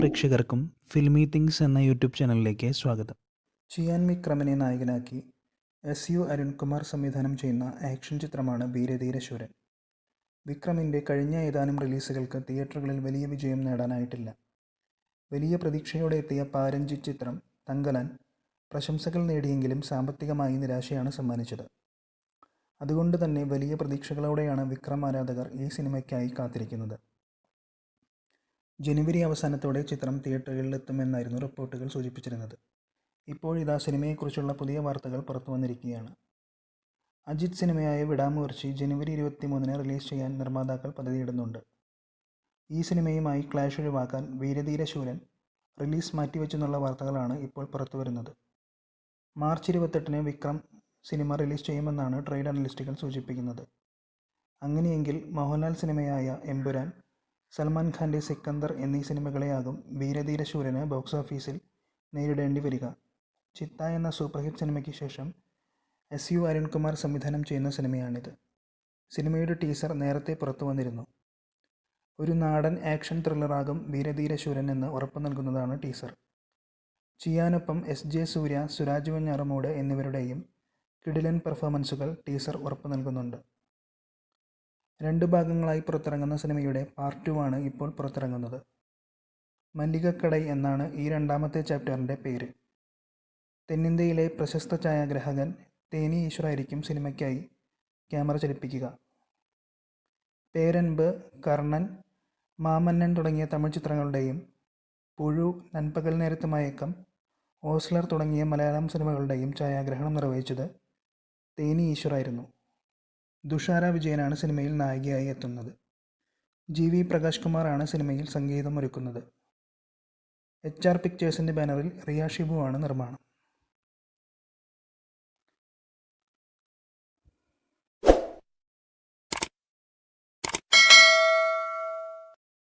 പ്രേക്ഷകർക്കും filmy things എന്ന YouTube ചാനലിലേക്ക് സ്വാഗതം. ചിയാൻ വിക്രമനെ നായകനാക്കി എസ് യു അരുൺകുമാർ സംവിധാനം ചെയ്യുന്ന ആക്ഷൻ ചിത്രമാണ് വീരധീരശൂരൻ വിക്രമിന്റെ കഴിഞ്ഞ ഏതാനും റിലീസുകൾക്ക് തിയേറ്ററുകളിൽ വലിയ വിജയം നേടാനായിട്ടില്ല. വലിയ പ്രതീക്ഷയോടെ എത്തിയ പാരഞ്ചി ചിത്രം തങ്കലാൻ പ്രശംസകൾ നേടിയെങ്കിലും സാമ്പത്തികമായി നിരാശയാണ് സമ്മാനിച്ചത്. അതുകൊണ്ട് തന്നെ വലിയ പ്രതീക്ഷകളോടെയാണ് വിക്രം ആരാധകർ ഈ സിനിമയ്ക്കായി കാത്തിരിക്കുന്നത്. ജനുവരി അവസാനത്തോടെ ചിത്രം തിയേറ്ററുകളിൽ എത്തുമെന്നായിരുന്നു റിപ്പോർട്ടുകൾ സൂചിപ്പിച്ചിരുന്നത്. ഇപ്പോഴിതാ സിനിമയെക്കുറിച്ചുള്ള പുതിയ വാർത്തകൾ പുറത്തു വന്നിരിക്കുകയാണ്. അജിത് സിനിമയായ വിടാമുയർച്ചി ജനുവരി ഇരുപത്തിമൂന്നിന് റിലീസ് ചെയ്യാൻ നിർമ്മാതാക്കൾ പദ്ധതിയിടുന്നുണ്ട്. ഈ സിനിമയുമായി ക്ലാഷ് ഒഴിവാക്കാൻ വീരധീര ശൂരൻ റിലീസ് മാറ്റിവെച്ചെന്നുള്ള വാർത്തകളാണ് ഇപ്പോൾ പുറത്തുവരുന്നത് മാർച്ച് ഇരുപത്തെട്ടിന് വിക്രം സിനിമ റിലീസ് ചെയ്യുമെന്നാണ് ട്രേഡ് അനലിസ്റ്റുകൾ സൂചിപ്പിക്കുന്നത്. അങ്ങനെയെങ്കിൽ മോഹൻലാൽ സിനിമയായ എമ്പുരാൻ സൽമാൻ ഖാന്റെ സിക്കന്ദർ എന്നീ സിനിമകളെയാകും വീരധീര ശൂരന് ബോക്സ് ഓഫീസിൽ നേരിടേണ്ടി വരിക. ചിത്ത എന്ന സൂപ്പർ ഹിറ്റ് സിനിമയ്ക്ക് ശേഷം എസ് യു അരുൺകുമാർ സംവിധാനം ചെയ്യുന്ന സിനിമയാണിത്. സിനിമയുടെ ടീസർ നേരത്തെ പുറത്തു വന്നിരുന്നു. ഒരു നാടൻ ആക്ഷൻ ത്രില്ലറാകും വീരധീര ശൂരൻ എന്ന് ഉറപ്പു നൽകുന്നതാണ് ടീസർ. ചിയാനൊപ്പം എസ് ജെ സൂര്യ സുരാജ് വെഞ്ഞാറമൂട് എന്നിവരുടെയും കിടിലൻ പെർഫോമൻസുകൾ ടീസർ ഉറപ്പു നൽകുന്നുണ്ട്. രണ്ട് ഭാഗങ്ങളായി പുറത്തിറങ്ങുന്ന സിനിമയുടെ പാർട്ട് ടു ആണ് ഇപ്പോൾ പുറത്തിറങ്ങുന്നത്. മല്ലികക്കടൈ എന്നാണ് ഈ രണ്ടാമത്തെ ചാപ്റ്ററിന്റെ പേര്. തെന്നിന്ത്യയിലെ പ്രശസ്ത ഛായാഗ്രാഹകൻ തേനി ഈശ്വറായിരിക്കും സിനിമയ്ക്കായി ക്യാമറ ചലിപ്പിക്കുക. പേരൻപ് കർണൻ മാമന്നൻ തുടങ്ങിയ തമിഴ് ചിത്രങ്ങളുടെയും പുഴു നൻപകൽ നേരത്ത് മയക്കം ഓസ്ലർ തുടങ്ങിയ മലയാളം സിനിമകളുടെയും ഛായാഗ്രഹണം നിർവഹിച്ചത് തേനി ഈശ്വറായിരുന്നു ദുഷാര വിജയനാണ് സിനിമയിൽ നായികയായി എത്തുന്നത്. ജി വി പ്രകാശ് കുമാറാണ് സിനിമയിൽ സംഗീതം ഒരുക്കുന്നത് എച്ച് ആർ പിക്ചേഴ്സിന്റെ ബാനറിൽ റിയ ആണ് നിർമ്മാണം.